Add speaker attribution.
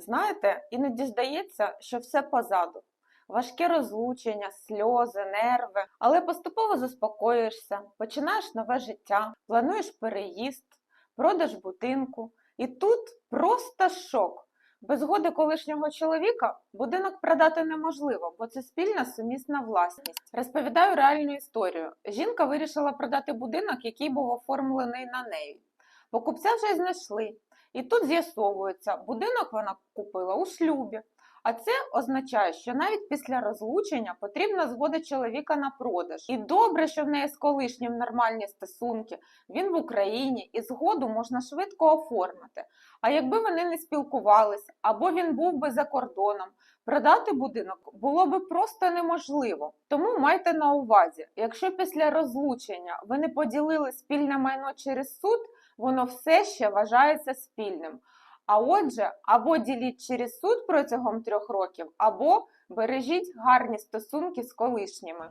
Speaker 1: Знаєте, іноді здається, що все позаду. Важке розлучення, сльози, нерви, але поступово заспокоїшся, починаєш нове життя, плануєш переїзд, продаж будинку. І тут просто шок. Без згоди колишнього чоловіка будинок продати неможливо, бо це спільна сумісна власність. Розповідаю реальну історію. Жінка вирішила продати будинок, який був оформлений на неї. Покупця вже знайшли. І тут з'ясовується, будинок вона купила у шлюбі. А це означає, що навіть після розлучення потрібна згода чоловіка на продаж. І добре, що в неї з колишнім нормальні стосунки. Він в Україні і згоду можна швидко оформити. А якби вони не спілкувались, або він був би за кордоном, продати будинок було би просто неможливо. Тому майте на увазі, якщо після розлучення ви не поділили спільне майно через суд, воно все ще вважається спільним. А отже, або діліть через суд протягом трьох років, або бережіть гарні стосунки з колишніми.